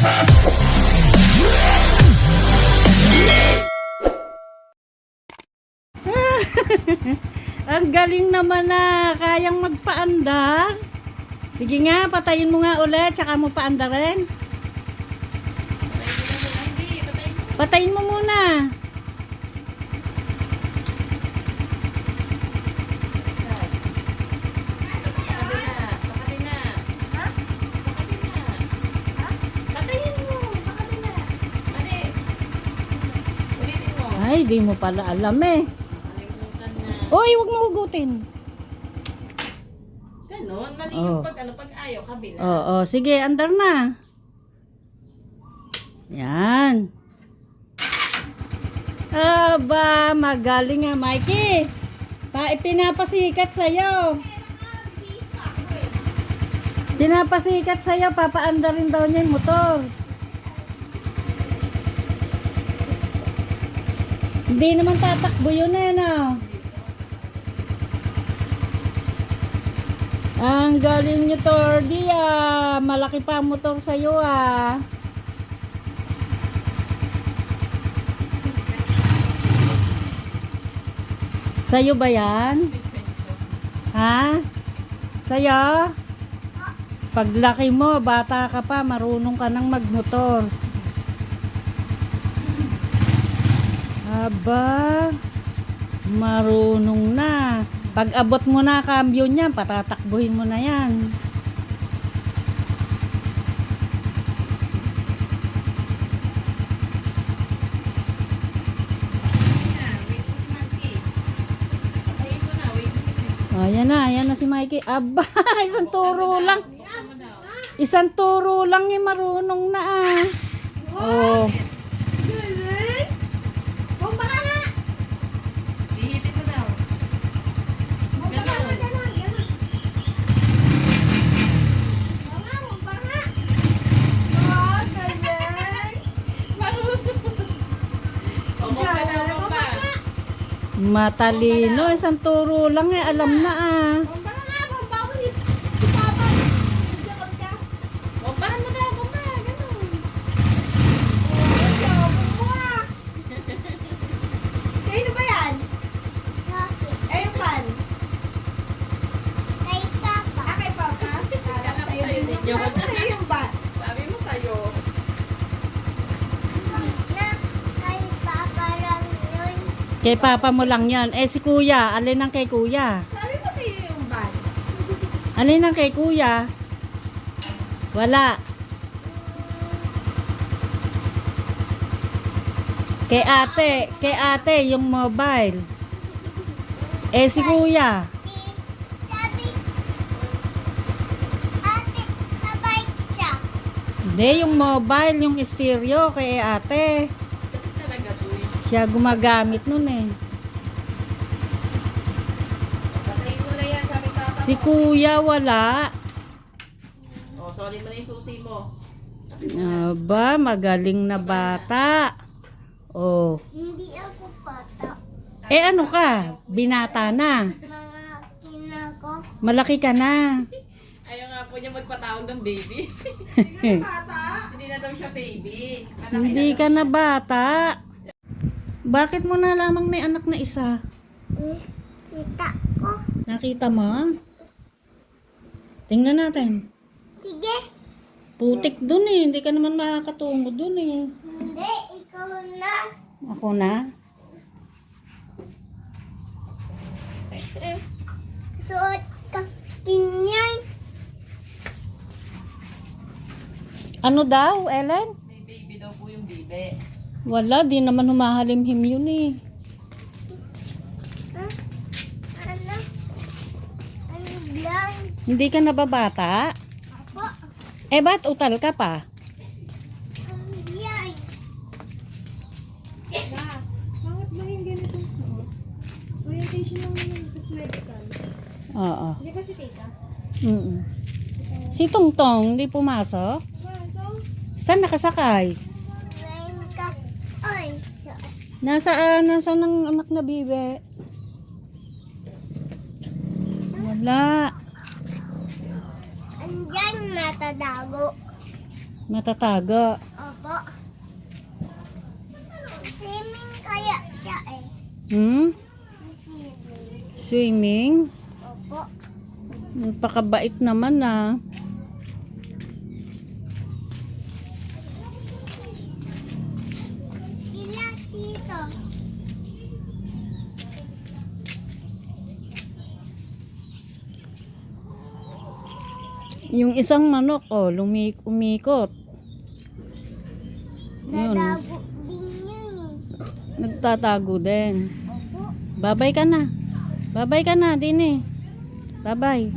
Ang galing naman na kayang magpaandar. Sige nga, patayin mo nga ulit, tsaka mo paandarin. Patayin mo muna. Ay, di mo pala alam eh. Uy, wag mo hugutin. Ganon, mali Oh. yung pag ano, pag ayaw, kabila. Oo, sige, andar na. Yan. Aba, magaling nga, Mikey. Pa, pinapasikat sa'yo. Pinapasikat sa'yo, papaandarin daw niya yung motor. Hindi naman tatakbo yun eh, no? Ang galing niyo, Tordi, ah. Malaki pa ang motor sa'yo, ah. Sa'yo ba yan? Ha? Sa'yo? Paglaki mo, bata ka pa, marunong ka nang magmotor. Aba, marunong na. Pag abot mo na cambio niyan, patatakbuhin mo na yan. Ayan na, ayan na si Mikey. Aba, isang turo lang. Isang turo lang yung marunong na ah. Oh. Hihitin mo daw. Ganon. O, bumba daw, bumba. Matalino, isang turo lang eh, alam na ah. Bumbahan mo daw, bumba. Ganon. Kala ko sa'yo din yun. Sabi mo sa'yo. Kay papa mo lang yan. Eh si kuya, alin ang kay kuya? Alin ang kay kuya? Wala. Kay ate, kay ate yung mobile. Eh si kuya. Hindi, yung mobile, yung stereo kay ate. Siya gumagamit nun eh. Na Si kuya wala. O, sorry mo na yung susi mo. Aba, magaling na bata. Oh. Hindi ako bata. Eh ano ka? Binata na. Mga kinako. Malaki ka na. Ayaw nga po niya magpatawag ng baby. Hindi na daw siya baby. Malaki Hindi na ka na bata. Bakit mo na lamang may anak na isa? Eh, kita ko. Nakita mo? Tingnan natin. Sige. Putik dun eh. Hindi ka naman makakatungo dun eh. Hindi, ikaw na. Ako na? Suot ka kinyan. Ano daw, Ellen? May baby daw po yung bibe. Wala, di naman humahalimhim yun eh. Ha? Ano? Ano blind? Hindi ka nababata? Ako. Eh, ba't utal ka pa? Blind. Bakit ba yung ganitong suot? Orientation lang sa medical. Oo. Di ba si tita? Mm Si Tungtong, hindi pumasok? Saan nakasakay? Blind ka. Ay, suot. Nasaan? Nasaan ang anak na bibe? Wala. Andyan matadago. Matatago. Opo. Swimming kaya siya eh. Hmm? Swimming. Swimming? Opo. Napakabait naman ah. Yung isang manok, oh, lumik umikot. Yun. Dadago din yun eh. Nagtatago din. Opo. Babay ka na. Babay ka na, din eh. Babay.